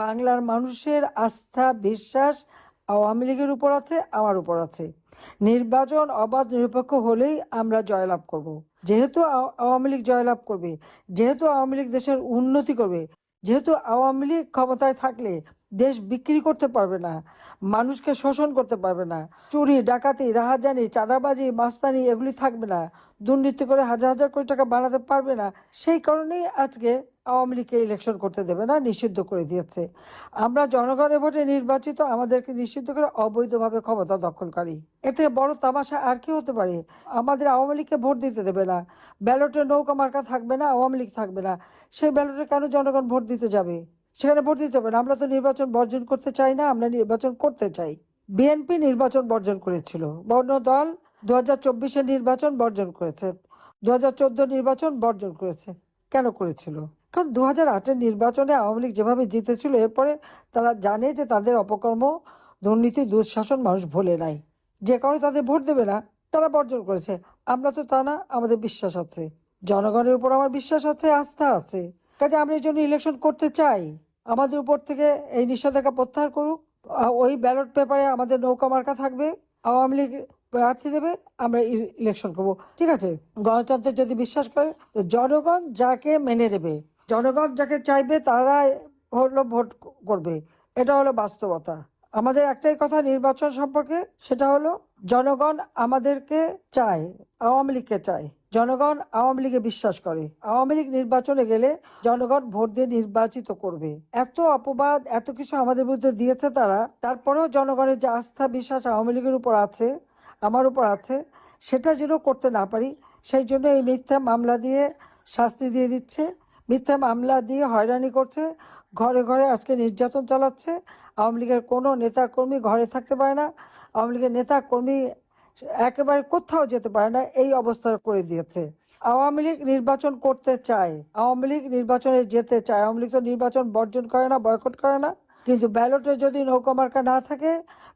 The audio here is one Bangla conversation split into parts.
বাংলার মানুষের আস্থা, বিশ্বাস আওয়ামী লীগের উপর আছে, আমার উপর আছে নির্বাচন অবাধ, নিরপেক্ষ হলেই আমরা জয়লাভ করব। যেহেতু আওয়ামী লীগ জয়লাভ করবে, যেহেতু আওয়ামী লীগ দেশের উন্নতি করবে, যেহেতু আওয়ামী লীগ ক্ষমতায় থাকলে দেশ বিক্রি করতে পারবে না, মানুষকে শোষণ করতে পারবে না, চুরি, ডাকাতি, রাহাজানি, চাঁদাবাজি, মাস্তানি এগুলি থাকবে না, দুর্নীতি করে হাজার হাজার কোটি টাকা বানাতে পারবে না। সেই কারণেই আজকে আওয়ামী লীগকে ইলেকশন করতে দেবে না, নিষিদ্ধ করে দিয়েছে। আমরা জনগণের ভোটে নির্বাচিত, আমাদেরকে নিষিদ্ধ করে অবৈধভাবে ক্ষমতা দখলকারী। এতে বড় তামাশা আর কি হতে পারে? আমাদের আওয়ামী লীগকে ভোট দিতে দেবে না। ব্যালটে নৌকা মার্কা থাকবে না, আওয়ামী লীগ থাকবে না। সেই ব্যালটে কেন জনগণ ভোট দিতে যাবে? সেখানে ভোট দিতে না। আমরা তো নির্বাচন বর্জন করতে চাই না, আমরা নির্বাচন করতে চাই। বিএনপি নির্বাচন বর্জন করেছিল বর্ণ দল দু হাজার নির্বাচন বর্জন করেছে দু হাজার চোদ্দ নির্বাচন বর্জন করেছে, কেন করেছিল? কারণ দু হাজার নির্বাচনে আওয়ামী লীগ যেভাবে জিতেছিল, এরপরে তারা জানে যে তাদের অপকর্ম, দুর্নীতি, দুঃশাসন মানুষ ভোলে নাই। যে কারণে তাদের ভোট দেবে না, তারা বর্জন করেছে। আমরা তো তা না, আমাদের বিশ্বাস আছে। জনগণের উপর আমার বিশ্বাস আছে, আস্থা আছে। কাজে আমরা এই জন্য ইলেকশন করতে চাই। আমাদের উপর থেকে এই নিষেধাজ্ঞা প্রত্যাহার করুক। ওই ব্যালট পেপারে আমাদের নৌকা মার্কা থাকবে। আওয়ামী লীগ প্রার্থী দেবে, আমরা ইলেকশন করব। ঠিক আছে? গণতন্ত্রে যদি বিশ্বাস করে জনগণ যাকে মেনে নেবে, জনগণ যাকে চাইবে তারা হলো ভোট করবে। এটা হলো বাস্তবতা। আমাদের একটাই কথা নির্বাচন সম্পর্কে, সেটা হলো জনগণ আমাদেরকে চায়, আওয়ামী লীগকে চায়। জনগণ আওয়ামী লীগে বিশ্বাস করে। আওয়ামী লীগ নির্বাচনে গেলে জনগণ ভোট দিয়ে নির্বাচিত করবে। এত অপবাদ, এত কিছু আমাদের বিরুদ্ধে দিয়েছে তারা, তারপরেও জনগণের যে আস্থা, বিশ্বাস আওয়ামী লীগের উপর আছে, আমার উপর আছে, সেটা যেন করতে না পারি, সেই জন্য এই মিথ্যা মামলা দিয়ে শাস্তি দিয়ে দিচ্ছে। মিথ্যা মামলা দিয়ে হয়রানি করছে। ঘরে ঘরে আজকে নির্যাতন চালাচ্ছে। আওয়ামী লীগের কোনো নেতা কর্মী ঘরে থাকতে পারে না। আওয়ামী লীগের নেতা কর্মী একেবারে কোথাও যেতে পারে না, এই অবস্থা করে দিয়েছে। আওয়ামী লীগ নির্বাচন করতে চায়। আওয়ামী লীগ নির্বাচনে যেতে চায়। আওয়ামী লীগ তো নির্বাচন বর্জন করে না, বয়কট করে না। কিন্তু ব্যালটে যদি নৌকা মার্কা না থাকে,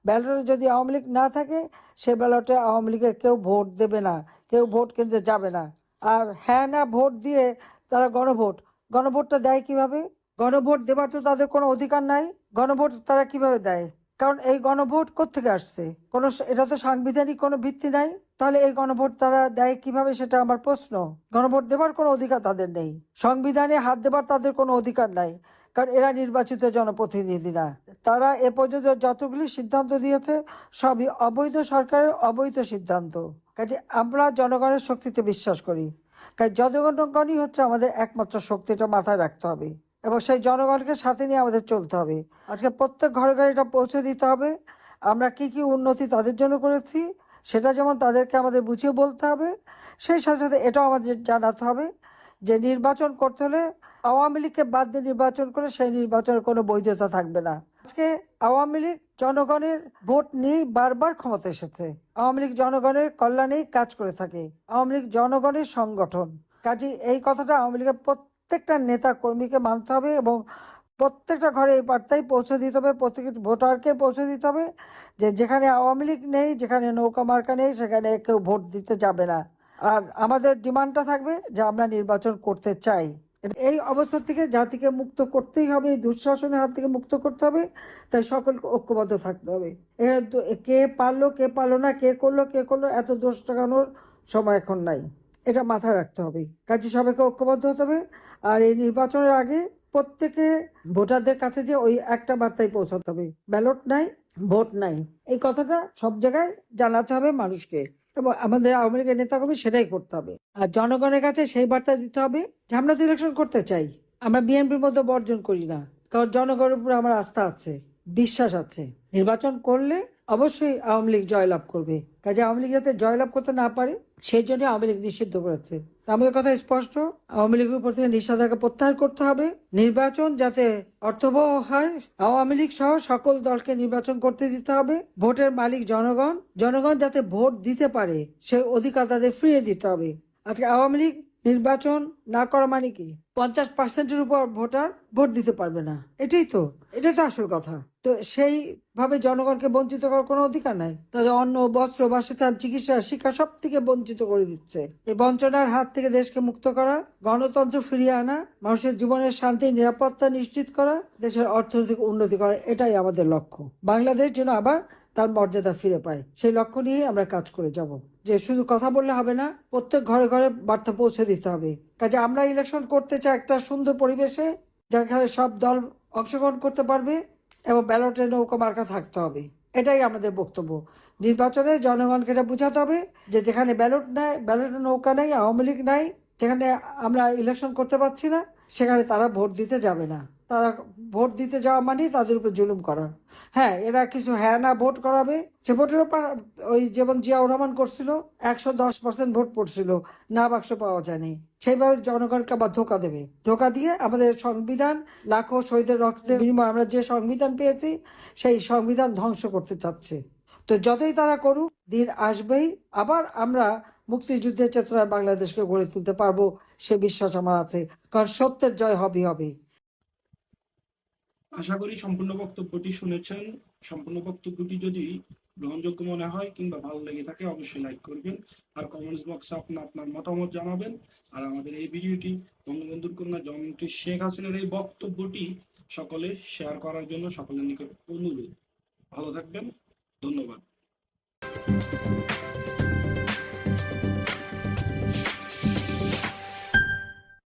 ব্যালটে যদি আওয়ামী লীগ না থাকে, সে ব্যালটে আওয়ামী লীগের কেউ ভোট দেবে না, কেউ ভোট কেন্দ্রে যাবে না। আর হ্যাঁ না ভোট দিয়ে তারা গণভোট। গণভোটটা দেয় কীভাবে? গণভোট দেবার তো তাদের কোনো অধিকার নাই। গণভোট তারা কীভাবে দেয়? কারণ এই গণভোট কোত্থেকে আসছে? কোনো এটা তো সাংবিধানিক কোনো ভিত্তি নাই। তাহলে এই গণভোট তারা দেয় কীভাবে সেটা আমার প্রশ্ন। গণভোট দেবার কোনো অধিকার তাদের নেই। সংবিধানে হাত দেবার তাদের কোনো অধিকার নাই। কারণ এরা নির্বাচিত জনপ্রতিনিধি না তারা এ পর্যন্ত যতগুলি সিদ্ধান্ত দিয়েছে, সবই অবৈধ সরকারের অবৈধ সিদ্ধান্ত। কাজে আমরা জনগণের শক্তিতে বিশ্বাস করি। কাজ জনগণই হচ্ছে আমাদের একমাত্র শক্তিটা মাথায় রাখতে হবে। এবং সেই জনগণকে সাথে নিয়ে আমাদের চলতে হবে। আজকে প্রত্যেক ঘরে ঘরে এটা পৌঁছে দিতে হবে। আমরা কি কি উন্নতি তাদের জন্য করেছি, সেটা যেমন তাদেরকে আমাদের বুঝিয়ে বলতে হবে, সেই সাথে সাথে এটাও আমাদের জানাতে হবে যে নির্বাচন করতে হলে আওয়ামী লীগকে বাদ দিয়ে নির্বাচন করে সেই নির্বাচনের কোনো বৈধতা থাকবে না। আজকে আওয়ামী লীগ জনগণের ভোট নিয়েই বারবার ক্ষমতা এসেছে। আওয়ামী লীগ জনগণের কল্যাণেই কাজ করে থাকে। আওয়ামী লীগ জনগণের সংগঠন। কাজে এই কথাটা আওয়ামী লীগের প্রত্যেকটা নেতা কর্মীকে মানতে হবে এবং প্রত্যেকটা ঘরে এই বার্তাই পৌঁছে দিতে হবে প্রত্যেক ভোটারকে পৌঁছে দিতে হবে যে যেখানে আওয়ামী লীগ নেই, যেখানে নৌকা মার্কা নেই, সেখানে কেউ ভোট দিতে যাবে না। আর আমাদের ডিমান্ডটা থাকবে যে আমরা নির্বাচন করতে চাই। এই অবস্থা থেকে জাতিকে মুক্ত করতেই হবে, এই দুঃশাসনের হাত থেকে মুক্ত করতে হবে, তাই সকলকে ঐক্যবদ্ধ থাকতে হবে। কে পারল কে পারল না, কে করল কে করল, এত দোষ টাকানোর সময় এখন নাই। এটা মাথায় রাখতে হবে। কাজে সবাইকে ঐক্যবদ্ধ হতে হবে। আর এই নির্বাচনের আগে প্রত্যেকে ভোটারদের কাছে যে ওই একটা বার্তায় পৌঁছাতে হবে। ব্যালট নাই, ভোট নাই। এই কথাটা সব জায়গায় জানাতে হবে মানুষকে। এবং আমাদের আওয়ামী লীগের নেতা কর্মী সেটাই করতে হবে। আর জনগণের কাছে সেই বার্তা দিতে হবে যে আমরা তো ইলেকশন করতে চাই। আমরা বিএনপির মধ্যে বর্জন করি না। কারণ জনগণের উপরে আমার আস্থা আছে, বিশ্বাস আছে। নির্বাচন করলে অবশ্যই আওয়ামী লীগ জয়লাভ করবে। কাজে আওয়ামী লীগ যাতে জয়লাভ করতে না পারে সেই জন্য আওয়ামী লীগ নিষিদ্ধ করেছে। আমাদের কথা স্পষ্ট, আওয়ামী লীগের উপর থেকে নিষেধাজ্ঞা প্রত্যাহার করতে হবে। নির্বাচন যাতে অর্থবহ হয়, আওয়ামী লীগ সহ সকল দলকে নির্বাচন করতে দিতে হবে। ভোটের মালিক জনগণ জনগণ যাতে ভোট দিতে পারে সেই অধিকার তাদের ফিরিয়ে দিতে হবে। আজকে আওয়ামী লীগ নির্বাচন না করা মানে কি? পঞ্চাশ পার্সেন্টের উপর ভোটার ভোট দিতে পারবে না। এটাই তো এটাই তো আসল কথা। তো সেইভাবে জনগণকে বঞ্চিত করার কোনো অধিকার নাই। তাদের অন্ন, বস্ত্র, বাসস্থান, চিকিৎসা, শিক্ষা সব থেকে বঞ্চিত করে দিচ্ছে। এই বঞ্চনার হাত থেকে দেশকে মুক্ত করা, গণতন্ত্র ফিরিয়ে আনা, মানুষের জীবনের শান্তি, নিরাপত্তা নিশ্চিত করা, দেশের অর্থনৈতিক উন্নতি করা, এটাই আমাদের লক্ষ্য। বাংলাদেশ যেন আবার তার মর্যাদা ফিরে পায়। সেই লক্ষ্য নিয়ে আমরা কাজ করে যাব। যে শুধু কথা বললে হবে না, প্রত্যেক ঘরে ঘরে বার্তা পৌঁছে দিতে হবে। কাজে আমরা ইলেকশন করতে চাই একটা সুন্দর পরিবেশে, যেখানে সব দল অংশগ্রহণ করতে পারবে এবং ব্যালটে নৌকা মার্কা থাকতে হবে। এটাই আমাদের বক্তব্য। নির্বাচনে জনগণকে এটা বোঝাতে হবে যে যেখানে ব্যালট নাই ব্যালটে নৌকা নাই, আওয়ামী লীগ নাই, যেখানে আমরা ইলেকশন করতে পারছি না, সেখানে তারা ভোট দিতে যাবে না। তারা ভোট দিতে যাওয়া মানে তাদের উপর জুলুম করা। হ্যাঁ এরা কিছু হ্যাঁ না ভোট করাবে। সে ভোটের উপর ওই যেমন জিয়াউর রহমান করছিল, একশো দশ পার্সেন্ট ভোট পড়ছিল, না বাক্স পাওয়া যায়নি। সেইভাবে জনগণকে আবার ধোকা দেবে। ধোকা দিয়ে আমাদের সংবিধান, লাখো শহীদের রক্তের বিনিময়ে আমরা যে সংবিধান পেয়েছি, সেই সংবিধান ধ্বংস করতে চাচ্ছে। তো যতই তারা করুক, দিন আসবেই, আবার আমরা মুক্তিযুদ্ধের চেতনায় বাংলাদেশকে গড়ে তুলতে পারব সে বিশ্বাস আমার আছে। কারণ সত্যের জয় হবে হবে আশা করি সম্পূর্ণ বক্তব্যটি শুনেছেন। সম্পূর্ণ বক্তব্যটি যদি গ্রহণযোগ্য মনে হয় কিংবা ভালো লেগে থাকে, অবশ্যই লাইক করবেন আর কমেন্টস বক্সে আপনি আপনার মতামত জানাবেন। আর আমাদের এই ভিডিওটি বঙ্গবন্ধুর কন্যা জননেত্রী শেখ হাসিনার এই বক্তব্যটি সকলে শেয়ার করার জন্য সকলের নিকট অনুরোধ। ভালো থাকবেন, ধন্যবাদ।